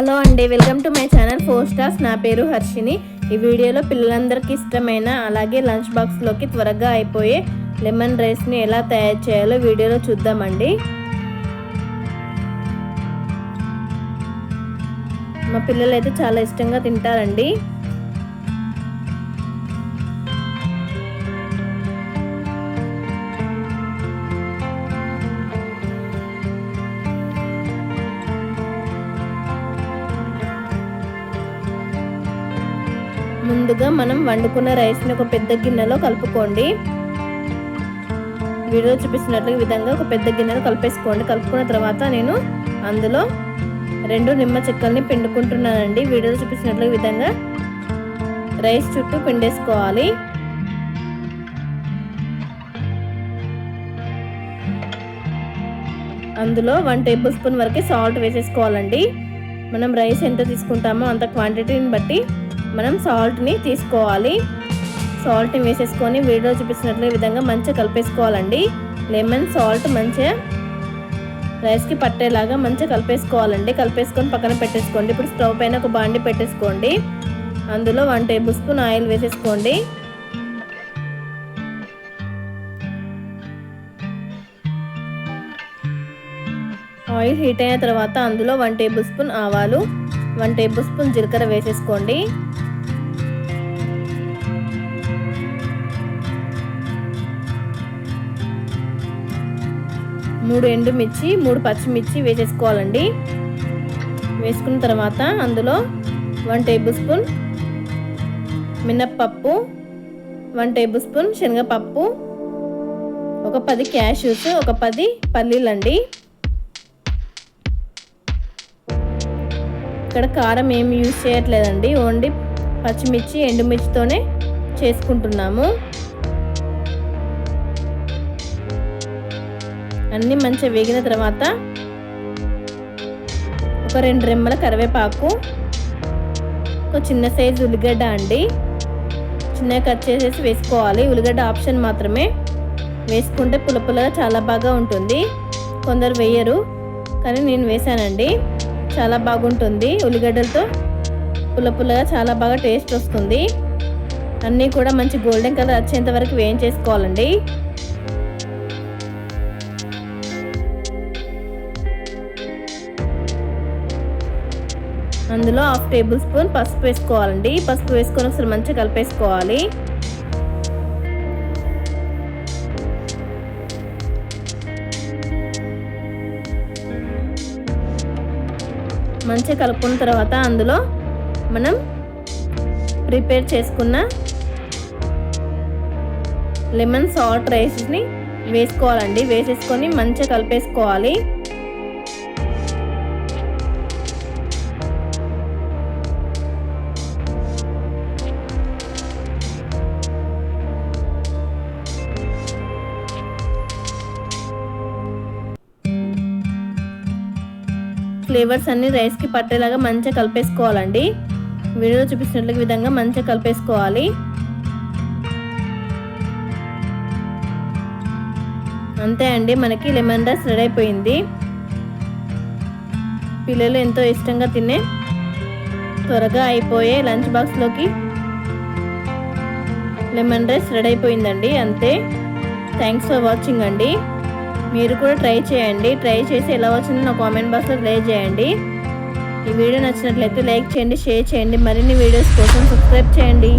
Hello అండి welcome to my channel four stars. నా పేరు హర్షిని. ఈ వీడియోలో పిల్లలందరికీ ఇష్టమైన అలాగే లంచ్ బాక్స్లోకి త్వరగా అయిపోయే లెమన్ రైస్ని ఎలా తయారు చేయాలో వీడియోలో చూద్దామండి. మా పిల్లలు అయితే చాలా ఇష్టంగా తింటారండి. ముందుగా మనం వండుకున్న రైస్ని ఒక పెద్ద గిన్నెలో కలుపుకోండి. వీడియో చూపిస్తున్నట్లు విధంగా ఒక పెద్ద గిన్నెలో కలిపేసుకోండి. కలుపుకున్న తర్వాత నేను అందులో రెండు నిమ్మ చెక్కల్ని పిండుకుంటున్నానండి. వీడియోలో చూపిస్తున్నట్లు విధంగా రైస్ చుట్టూ పిండేసుకోవాలి. అందులో వన్ టేబుల్ స్పూన్ వరకు సాల్ట్ వేసేసుకోవాలండి. మనం రైస్ ఎంత తీసుకుంటామో అంత క్వాంటిటీని బట్టి మనం సాల్ట్ని తీసుకోవాలి. సాల్ట్ని వేసేసుకొని వీడియో చూపిస్తున్నట్లు విధంగా మంచిగా కలిపేసుకోవాలండి. లెమన్ సాల్ట్ మంచిగా రైస్కి పట్టేలాగా మంచిగా కలిపేసుకోవాలండి. కలిపేసుకొని పక్కన పెట్టేసుకోండి. ఇప్పుడు స్టవ్ పైన ఒక బాండి పెట్టేసుకోండి. అందులో వన్ టేబుల్ స్పూన్ ఆయిల్ వేసేసుకోండి. ఆయిల్ హీట్ అయిన తర్వాత అందులో వన్ టేబుల్ స్పూన్ ఆవాలు వన్ టేబుల్ స్పూన్ జీలకర్ర వేసేసుకోండి. మూడు ఎండుమిర్చి మూడు పచ్చిమిర్చి వేసేసుకోవాలండి. వేసుకున్న తర్వాత అందులో వన్ టేబుల్ స్పూన్ మినప్పప్పు వన్ టేబుల్ స్పూన్ శనగపప్పు ఒక పది క్యాష్యూస్ ఒక పది పల్లీలండి. ఇక్కడ కారం ఏమి యూజ్ చేయట్లేదండి ఓన్లీ పచ్చిమిర్చి ఎండుమిర్చితోనే చేసుకుంటున్నాము. అన్నీ మంచిగా వేగిన తర్వాత ఒక రెండు రెమ్మల కరివేపాకు ఒక చిన్న సైజు ఉల్లిగడ్డ అండి. చిన్నగా కట్ చేసేసి వేసుకోవాలి. ఉల్లిగడ్డ ఆప్షన్ మాత్రమే. వేసుకుంటే పుల్ల పుల్లగా చాలా బాగా ఉంటుంది. కొందరు వేయరు కానీ నేను వేసానండి చాలా బాగుంటుంది. ఉల్లిగడ్డలతో పులపులగా చాలా బాగా టేస్ట్ వస్తుంది. అన్నీ కూడా మంచి గోల్డెన్ కలర్ వచ్చేంత వరకు వేయించేసుకోవాలండి. అందులో హాఫ్ టేబుల్ స్పూన్ పసుపు వేసుకోవాలండి. పసుపు వేసుకొని ఒకసారి మంచిగా కలిపేసుకోవాలి. మంచిగా కలుపుకున్న తర్వాత అందులో మనం ప్రిపేర్ చేసుకున్న లెమన్ సాల్ట్ రైస్ని వేసుకోవాలండి. వేసేసుకొని మంచిగా కలిపేసుకోవాలి. ఫ్లేవర్స్ అన్ని రైస్కి పట్టేలాగా మంచిగా కలిపేసుకోవాలండి. వీడియోలో చూపిస్తున్న విధంగా మంచిగా కలిపేసుకోవాలి. అంతే అండి మనకి లెమన్ రైస్ రెడీ అయిపోయింది. పిల్లలు ఎంతో ఇష్టంగా తినే త్వరగా అయిపోయే లంచ్ బాక్స్లోకి లెమన్ రైస్ రెడీ అయిపోయిందండి అంతే. థ్యాంక్స్ ఫర్ వాచింగ్ అండి. మీరు కూడా ట్రై చేయండి. ట్రై చేసి ఎలా వచ్చిందో నా కామెంట్ బాక్స్లో తెలియజేయండి. ఈ వీడియో నచ్చినట్లయితే లైక్ చేయండి షేర్ చేయండి. మరిన్ని వీడియోస్ కోసం సబ్స్క్రైబ్ చేయండి.